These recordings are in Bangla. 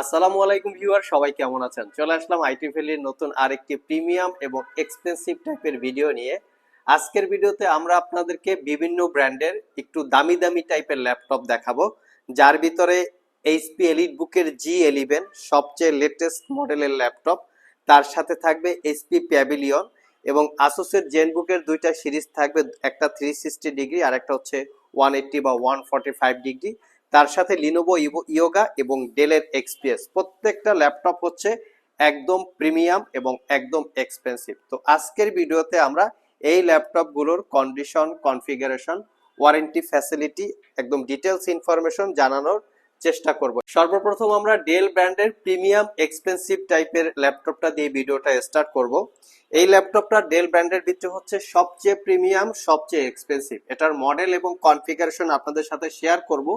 আসসালামু আলাইকুম ভিউয়ার, সবাই কেমন আছেন? চলে আসলাম আইটি ভ্যালির নতুন আরেকটি প্রিমিয়াম এবং এক্সপেন্সিভ টাইপের ভিডিও নিয়ে। আজকের ভিডিওতে আমরা আপনাদেরকে বিভিন্ন ব্র্যান্ডের একটু দামি দামি টাইপের ল্যাপটপ দেখাবো, যার ভিতরে এইচপি এলিট বুকের জি এলিভেন সবচেয়ে লেটেস্ট মডেলের ল্যাপটপ তার সাথে থাকবে এইচপি প্যাভিলিয়ন এবং আসুসের জেন বুকের দুইটা সিরিজ থাকবে, একটা থ্রি সিক্সটি ডিগ্রি আর একটা হচ্ছে ওয়ান এইট্টি বা ওয়ান ফাইভ ডিগ্রি তার সাথে লিনোভো ইয়োগা এবং ডেলের এক্সপিএস প্রত্যেকটা ল্যাপটপ হচ্ছে একদম প্রিমিয়াম এবং একদম এক্সপেন্সিভ তো আজকের ভিডিওতে আমরা এই ল্যাপটপগুলোর কন্ডিশন কনফিগারেশন ওয়ারেন্টি ফ্যাসিলিটি একদম ডিটেলস ইনফরমেশন জানানোর চেষ্টা করব। সর্বপ্রথম আমরা ডেল ব্র্যান্ডের প্রিমিয়াম এক্সপেন্সিভ টাইপের ল্যাপটপটা দিয়ে ভিডিওটা স্টার্ট করব। এই ল্যাপটপটা ডেল ব্র্যান্ডের ভিতরে হচ্ছে সবচেয়ে প্রিমিয়াম, সবচেয়ে এক্সপেন্সিভ এটার মডেল এবং কনফিগারেশন আপনাদের সাথে শেয়ার করব।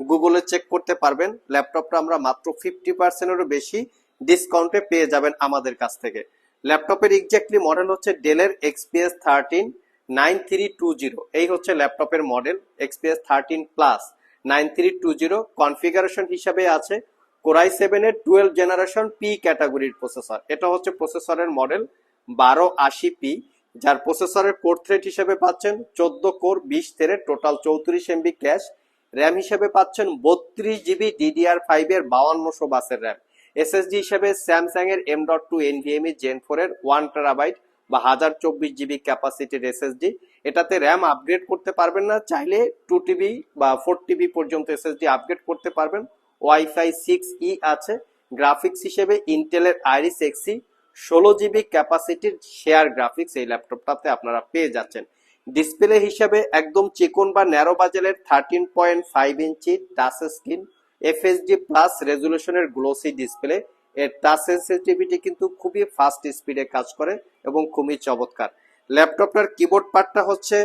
গুগলে চেক করতে পারবেন। ল্যাপটপটা আমরা মাত্র ফিফটি পার্সেন্টেরও বেশি ডিসকাউন্টে পেয়ে যাবেন আমাদের কাছ থেকে। ল্যাপটপের এক্স্যাক্টলি মডেল হচ্ছে ডেলের XPS thirteen nine three two zero এই হচ্ছে ল্যাপটপের model XPS thirteen plus nine three two zero configuration হিসাবে আছে কোরাই সেভেনের টুয়েলভ জেনারেশন পি ক্যাটাগরির প্রসেসর এটা হচ্ছে প্রসেসরের মডেল বারো আশি পি যার প্রসেসরের থ্রেড হিসেবে পাচ্ছেন চোদ্দ কোর বিশ তেরে টোটাল চৌত্রিশ এমবি ক্যাশ র্যাম হিসেবে পাচ্ছেন বত্রিশ জিবি ডিডিআর ফাইভ এর বাউান্নশো বাসের র্যাম। এসএসডি হিসেবে স্যামসাং এর M dot two NVMe gen four এর ওয়ান টেরাবাইট বা হাজার চব্বিশ জিবি ক্যাপাসিটির এসএসডি এটাতে র্যাম আপগ্রেড করতে পারবেন না, চাইলে টু টিবি বা ফোর টিবি পর্যন্ত এসএসডি আপগ্রেড করতে পারবেন। ওয়াইফাই সিক্স ই আছে। গ্রাফিক্স হিসেবে ইন্টেলের আইরিস এক্সি ষোলো জিবি ক্যাপাসিটির শেয়ার গ্রাফিক্স এই ল্যাপটপটাতে আপনারা পেয়ে যাচ্ছেন। ডিসপ্লে হিসাবে একদম চিকন বা narrow বাজেলের thirteen point five inch touch screen FHD plus রেজুলেশনের glossy display এর টাচ সেন্সিটিভিটি কিন্তু খুবই ফাস্ট স্পিডে কাজ করে এবং খুবই চমৎকার। ল্যাপটপটার কিবোর্ড পার্টটা হচ্ছে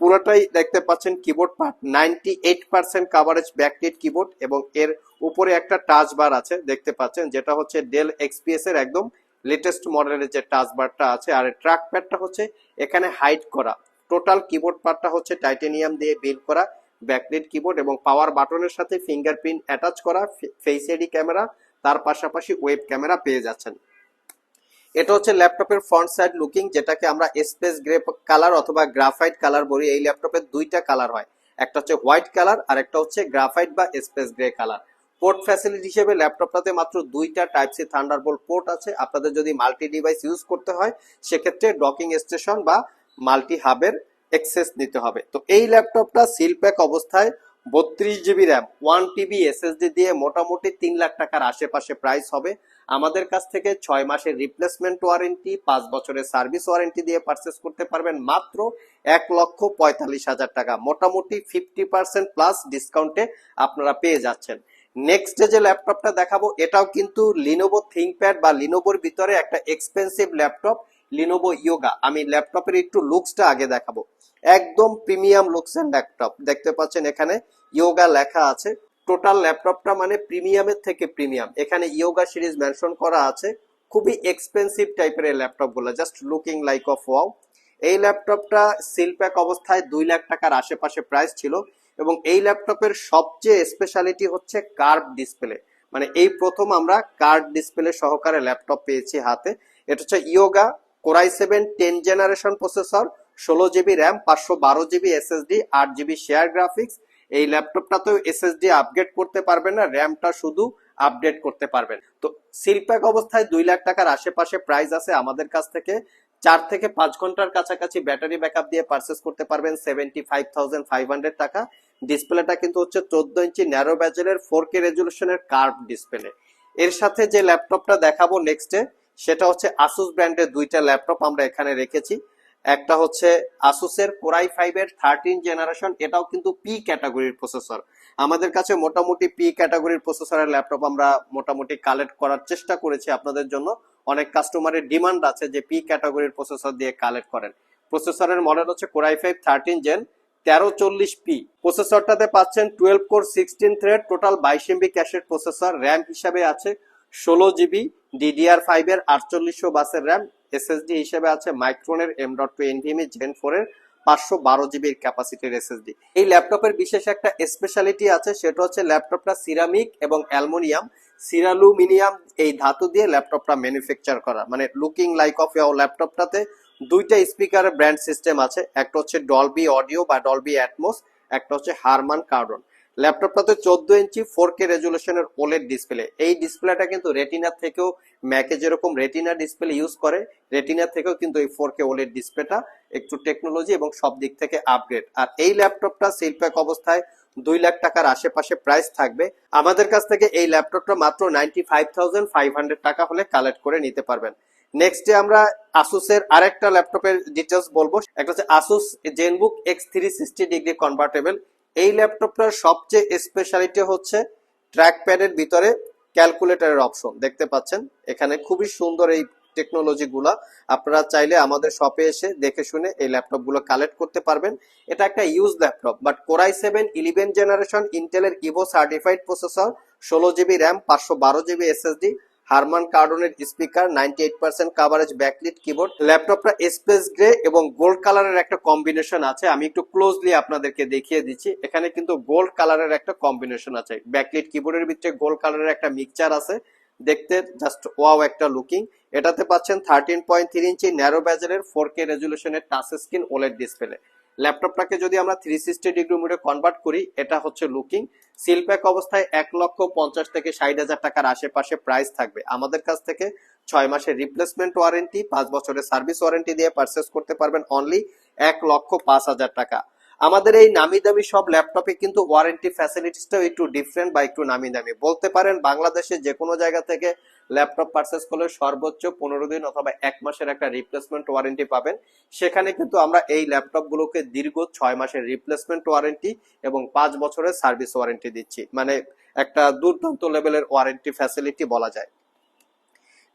পুরোটাই দেখতে পাচ্ছেন keyboard part ninety eight percent coverage backlit keyboard এবং এর উপরে একটা টাচ বার আছে, দেখতে পাচ্ছেন, যেটা হচ্ছে ডেল এক্সপিএস এর একদম লেটেস্ট মডেলের যে টাচ বারটা আছে। আর ট্র্যাক প্যাডটা হচ্ছে এখানে হাইড করা। টোটাল কিবোর্ড পার্টটা হচ্ছে টাইটেনিয়াম দিয়ে বিল্ড করা ব্যাকলিট কিবোর্ড এবং পাওয়ার বাটনের সাথে ফিঙ্গারপ্রিন্ট অ্যাটাচ করা ফেস আইডি ক্যামেরা, তার পাশাপাশি ওয়েব ক্যামেরা পেয়ে যাচ্ছেন। এটা হচ্ছে ল্যাপটপের ফ্রন্ট সাইড লুকিং, যেটাকে আমরা স্পেস গ্রে কালার অথবা গ্রাফাইট কালার বলি। এই ল্যাপটপের দুইটা কালার হয়, একটা হচ্ছে হোয়াইট কালার আর একটা হচ্ছে গ্রাফাইট বা space grey colour. Port facility হিসেবে ল্যাপটপটাতে মাত্র দুইটা টাইপ সি থান্ডারবোল্ট পোর্ট আছে। আপনাদের যদি মাল্টি ডিভাইস ইউজ করতে হয়, সেক্ষেত্রে ডকিং স্টেশন বা মাল্টি হাবের এক্সেস নিতে হবে। তো এই ল্যাপটপটা সিল প্যাক অবস্থায় বত্রিশ GB RAM one TB SSD দিয়ে মোটামুটি তিন লাখ টাকার আশেপাশে প্রাইস হবে। আমাদের কাছ থেকে ছয় মাসের রিপ্লেসমেন্ট ওয়ারেন্টি পাঁচ বছরের সার্ভিস ওয়ারেন্টি দিয়ে পারচেস করতে পারবেন মাত্র এক লক্ষ পঁয়তাল্লিশ হাজার টাকা। মোটামুটি ফিফটি পার্সেন্ট প্লাস ডিসকাউন্টে আপনারা পেয়ে যাচ্ছেন। নেক্সট যে ল্যাপটপটা দেখাবো, এটাও কিন্তু লিনোভো থিঙ্কপ্যাড বা লিনোভোর ভিতরে একটা এক্সপেন্সিভ ল্যাপটপ লিনোভো ইয়োগা আমি ল্যাপটপের একটু লুকসটা আগে দেখাবো। একদম প্রিমিয়াম লুকসের ল্যাপটপ দেখতে পাচ্ছেন এখানে ইয়োগা লেখা আছে। টোটাল ল্যাপটপটা মানে প্রিমিয়ামের থেকে প্রিমিয়াম এখানে ইয়োগা সিরিজ মেনশন করা আছে। খুবই এক্সপেন্সিভ টাইপের এই ল্যাপটপগুলো just looking like of wow এই ল্যাপটপটা সিল প্যাক অবস্থায় দুই লাখ টাকার আশেপাশে প্রাইস ছিল এবং এই ল্যাপটপের সবচেয়ে স্পেশালিটি হচ্ছে কার্ভ ডিসপ্লে মানে এই প্রথম আমরা কার্ভ ডিসপ্লে সহকারে ল্যাপটপ পেয়েছি হাতে। এটা হচ্ছে Yoga core i seven ten generation processor, ষোলো জিবি র্যাম, পাঁচশো বারো জিবি এসএসডি, আট জিবি শেয়ার গ্রাফিক্স। এই ল্যাপটপটাতেও এসএসডি আপগ্রেড করতে পারবেন না, র্যামটা শুধু আপডেট করতে পারবেন তো সিলপ্যাক অবস্থায় দুই লাখ টাকার আশেপাশে প্রাইস আছে আমাদের কাছ থেকে। চার থেকে পাঁচ ঘণ্টার কাছাকাছি ব্যাটারি ব্যাকআপ দিয়ে পারচেস করতে পারবেন seventy five thousand five hundred টাকা। ডিসপ্লেটা কিন্তু হচ্ছে চোদ্দ ইঞ্চি ন্যারো ব্যাজেলের ফোর কে রেজুলেশনের কার্ভ ডিসপ্লে এর সাথে যে ল্যাপটপটা দেখাবো নেক্সটে সেটা হচ্ছে আসুস ব্র্যান্ডের দুইটা ল্যাপটপ আমরা এখানে রেখেছি। একটা হচ্ছে আসুসের কোরাই ফাইভ এর থার্টিন জেনারেশন এটাও কিন্তু পি ক্যাটাগরির প্রসেসর আমাদের কাছে মোটামুটি পি ক্যাটাগরির প্রসেসরের ল্যাপটপ আমরা মোটামুটি কালেক্ট করার চেষ্টা করেছি আপনাদের জন্য। অনেক কাস্টমারের ডিমান্ড আছে যে পি ক্যাটাগরির প্রসেসর দিয়ে কালেক্ট করেন। প্রসেসরের মডেল হচ্ছে কোরাই ফাইভ থার্টিন জেন তেরো চল্লিশ পি প্রসেসরটাতে পাচ্ছেন twelve core sixteen thread total বাইশ এমবি ক্যাশের প্রসেসর র্যাম হিসাবে আছে। ষোলো জিবি ডিডিআর ফাইভ এর আটচল্লিশশো বাসের র্যাম এসএসডি হিসেবে আছে মাইক্রোনের M dot two NVMe gen four এর পাঁচশো বারো জিবির ক্যাপাসিটির এসএসডি এই ল্যাপটপের বিশেষ একটা স্পেশালিটি আছে, সেটা হচ্ছে ল্যাপটপটা সিরামিক এবং অ্যালমোনিয়াম সিরালুমিনিয়াম এই ধাতু দিয়ে ল্যাপটপটা ম্যানুফ্যাকচার করা। মানে লুকিং লাইক অফ ইয়ার ল্যাপটপটাতে দুইটা স্পিকারের ব্র্যান্ড সিস্টেম আছে, একটা হচ্ছে ডলবি অডিও বা ডলবি অ্যাটমোস একটা হচ্ছে হারমান কার্ডন ল্যাপটপটাতে চোদ্দ ইঞ্চি ফোর কে রেজুলেশনের ওলেড ডিসপ্লে। এই ডিসপ্লেটা কিন্তু রেটিনার থেকেও, ম্যাকে যেরকম রেটিনা ডিসপ্লে ইউজ করে, রেটিনার থেকেও কিন্তু এই ফোর কে ওলেড ডিসপ্লেটা একটু টেকনোলজি এবং সব দিক থেকে আপগ্রেড। আর এই ল্যাপটপটা সিলপ্যাক অবস্থায় দুই লাখ টাকার আশেপাশে প্রাইস থাকবে। আমাদের কাছ থেকে এই ল্যাপটপটা মাত্র ninety five thousand five hundred টাকা হলে কালেক্ট করে নিতে পারবেন। নেক্সটে আমরা আসুসের আরেকটা ল্যাপটপের ডিটেলস বলব। একটা হচ্ছে Asus Zenbook X three sixty degree convertible এই ল্যাপটপটার সবচেয়ে স্পেশালিটি হচ্ছে ট্র্যাক প্যাডের ভিতরে ক্যালকুলেটরের অপশন দেখতে পাচ্ছেন? এখানে খুবই সুন্দর এই টেকনোলজি গুলা আপনারা চাইলে আমাদের শপে এসে দেখে শুনে এই ল্যাপটপগুলো কালেক্ট করতে পারবেন। এটা একটা use laptop but core i seven eleven generation ইন্টেলের ইভো সার্টিফাইড প্রসেসর ষোলো জিবি র্যাম পাঁচশো বারো GB SSD Harman কার্ডনের speaker ninety eight percent coverage backlit keyboard ল্যাপটপটা স্পেস গ্রে এবং গোল্ড কালারের একটা কম্বিনেশন আছে। আমি একটু ক্লোজলি আপনাদেরকে দেখিয়ে দিচ্ছি। এখানে কিন্তু গোল্ড কালারের একটা কম্বিনেশন আছে। ব্যাকলিট কিবোর্ডের ভিতরে গোল্ড কালারের একটা মিক্সচার আছে। দেখতে জাস্ট ওয়াও একটা লুকিং এটাতে পাচ্ছেন thirteen point three inch narrow ব্যাজারের four K রেজুলেশনের টাচ স্ক্রিন ওলেড ডিসপ্লে ল্যাপটপটাকে যদি আমরা থ্রি সিক্সটি ডিগ্রি মোডে কনভার্ট করি, এটা হচ্ছে লুকিং সিলপ্যাক অবস্থায় এক লক্ষ পঞ্চাশ থেকে ষাট হাজার টাকার আশেপাশে প্রাইস থাকবে। আমাদের কাছ থেকে ছয় মাসের রিপ্লেসমেন্ট ওয়ারেন্টি পাঁচ বছরের সার্ভিস ওয়ারেন্টি দিয়ে পারচেস করতে পারবেন অনলি এক লক্ষ পাঁচ হাজার টাকা। আমাদের এই নামি দামি সব ল্যাপটপে কিন্তু ওয়ারেন্টি ফ্যাসিলিটিসটাও একটু ডিফারেন্ট বা একটু নামি দামি বলতে পারেন বাংলাদেশে যে কোনো জায়গা থেকে ল্যাপটপ পারচেস করলে সর্বোচ্চ পনেরো দিন অথবা এক মাসের একটা রিপ্লেসমেন্ট ওয়ারেন্টি পাবেন। সেখানে কিন্তু আমরা এই ল্যাপটপ গুলোকে দীর্ঘ ছয় মাসের রিপ্লেসমেন্ট ওয়ারেন্টি এবং পাঁচ বছরের সার্ভিস ওয়ারেন্টি দিচ্ছি। মানে একটা দুর্দান্ত লেভেলের ওয়ারেন্টি ফ্যাসিলিটি বলা যায়।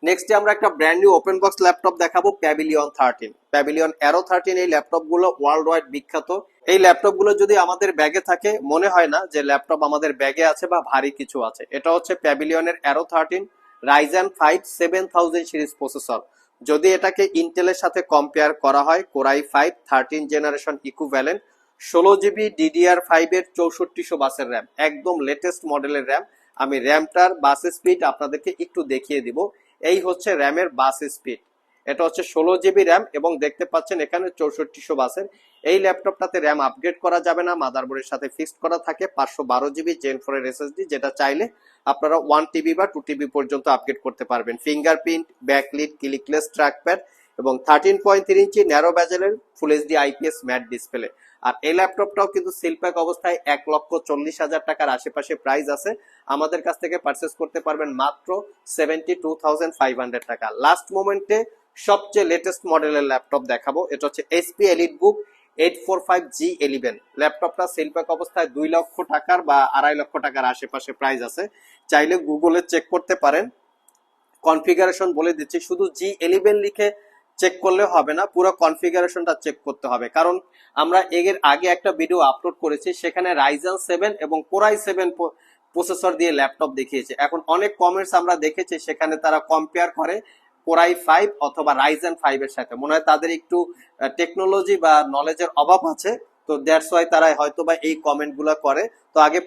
নেক্সট আমরা একটা brand new open box laptop দেখাবো Pavilion thirteen Pavilion Aero thirteen এই ল্যাপটপগুলো ওয়ার্ল্ড ওয়াইড বিখ্যাত। এই ল্যাপটপগুলো যদি আমাদের ব্যাগে থাকে, মনে হয় না যে ল্যাপটপ আমাদের ব্যাগে আছে বা ভারী কিছু আছে। এটা হচ্ছে প্যাভিলিয়নের Aero thirteen Ryzen five seven thousand series processor যদি এটাকে ইন্টেলের সাথে কম্পেয়ার করা হয় core i five thirteen generation equivalent ষোলো জিবি ডিডিআর ফাইভ এর চৌষট্টিশো বাসের র্যাম একদম লেটেস্ট মডেলের র্যাম আমি র্যামটার বাস স্পিড আপনাদেরকে একটু দেখিয়ে দিব। এই হচ্ছে র্যামের বাস স্পিড এটা হচ্ছে ষোলো জিবি র্যাম এবং দেখতে পাচ্ছেন এখানে চৌষট্টিশো বাসের। এই ল্যাপটপটাতে র্যাম আপগ্রেড করা যাবে না, মাদারবোর্ডের সাথে ফিক্সড করা থাকে, পাঁচশো বারো জিবি জেন ফোর এর এসএসডি যেটা চাইলে আপনারা ওয়ান টিবি বা টু টিবি পর্যন্ত আপগ্রেড করতে পারবেন। ফিঙ্গারপ্রিন্ট ব্যাকলিট ক্লিকলেস ট্র্যাকপ্যাড এবং thirteen point three inch narrow ব্যাজেলের full HD IPS matte display আর এই ল্যাপটপটাও কিন্তু সিলপ্যাক অবস্থায় এক লক্ষ চল্লিশ হাজার টাকার আশেপাশে প্রাইস আছে। আমাদের কাছ থেকে পারচেস করতে পারবেন মাত্র seventy two thousand five hundred টাকা লাস্ট মোমেন্টে সবচেয়ে লেটেস্ট মডেলের ল্যাপটপ দেখাবো। এটা হচ্ছে HP Elite Book eight four five G eleven ল্যাপটপটা সেলপ্যাক অবস্থায় দুই লক্ষ টাকার বা আড়াই লক্ষ টাকার আশেপাশে প্রাইস আছে। চাইলে গুগলে চেক করতে পারেন। কনফিগারেশন বলে দিচ্ছি। শুধু জি এলিভেন লিখে চেক করলে হবে না, পুরো কনফিগারেশনটা চেক করতে হবে। কারণ আমরা এর আগে একটা ভিডিও আপলোড করেছি, সেখানে রাইজেন সেভেন এবং কোরাই সেভেন প্রসেসর দিয়ে ল্যাপটপ দেখিয়েছে। এখন অনেক কমেন্টস আমরা দেখেছি, সেখানে তারা কম্পেয়ার করে কোরাই ফাইভ অথবা রাইজেন ফাইভ এর সাথে। মনে হয় তাদের একটু টেকনোলজি বা নলেজের অভাব আছে, তো দ্যাটস ওয়াই তারা হয়তো বা এই কমেন্টগুলো করে। তো আগে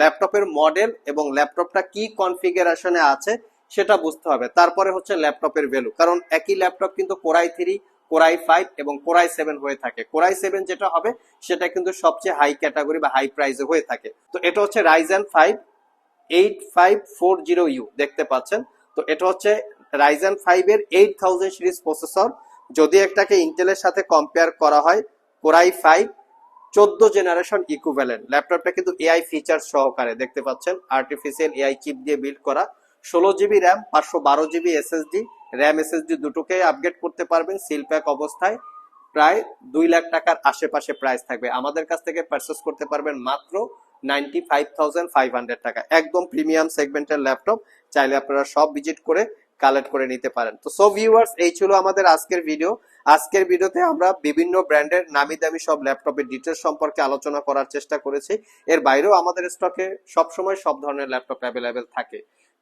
ল্যাপটপের মডেল এবং ল্যাপটপটা কি কনফিগারেশনে আছে সেটা বুঝতে হবে। তারপরে হচ্ছে ল্যাপটপের ভ্যালু কারণ একই ল্যাপটপ কিন্তু core i three core i five এবং কোরাই সেভেন হয়ে থাকে। কোরাই সেভেন যেটা হবে, সেটা কিন্তু সবচেয়ে হাই ক্যাটাগরি বা হাই প্রাইসে হয়ে থাকে। তো এটা হচ্ছে Ryzen five eight five four zero U দেখতে পাচ্ছেন? তো এটা হচ্ছে রাইজেন ফাইভ এর এইট থাউজেন্ড সিরিজ প্রসেসর যদি একটাকে ইন্টেলের সাথে কম্পেয়ার করা হয় কোরাই ফাইভ চোদ্দ জেনারেশন ইকুভ্যালেন্ট ল্যাপটপটা কিন্তু এআই ফিচার সহকারে, দেখতে পাচ্ছেন? আর্টিফিশিয়াল এআই চিপ দিয়ে বিল্ড করা। ষোলো জিবি র্যাম পাঁচশো বারো জিবি এসএসডি র্যাম এসএসডি দুটোকে আপগ্রেড করতে পারবেন সিল প্যাক অবস্থায়। প্রায় দুই লাখ টাকার আশেপাশে প্রাইস থাকবে। আমাদের কাছ থেকে পারচেস করতে পারবেন মাত্র ninety five thousand five hundred টাকা। একদম প্রিমিয়াম সেগমেন্টের ল্যাপটপ চাইলে আপনারা সব ভিজিট করে কালেক্ট করে নিতে পারেন। তো সো ভিউয়ার্স এই ছিল আমাদের আজকের ভিডিও আজকের ভিডিওতে আমরা বিভিন্ন ব্র্যান্ডের নামি দামি সব ল্যাপটপের ডিটেলস সম্পর্কে আলোচনা করার চেষ্টা করেছি। এর বাইরেও আমাদের স্টকে সবসময় সব ধরনের ল্যাপটপ অ্যাভেলেবেল থাকে।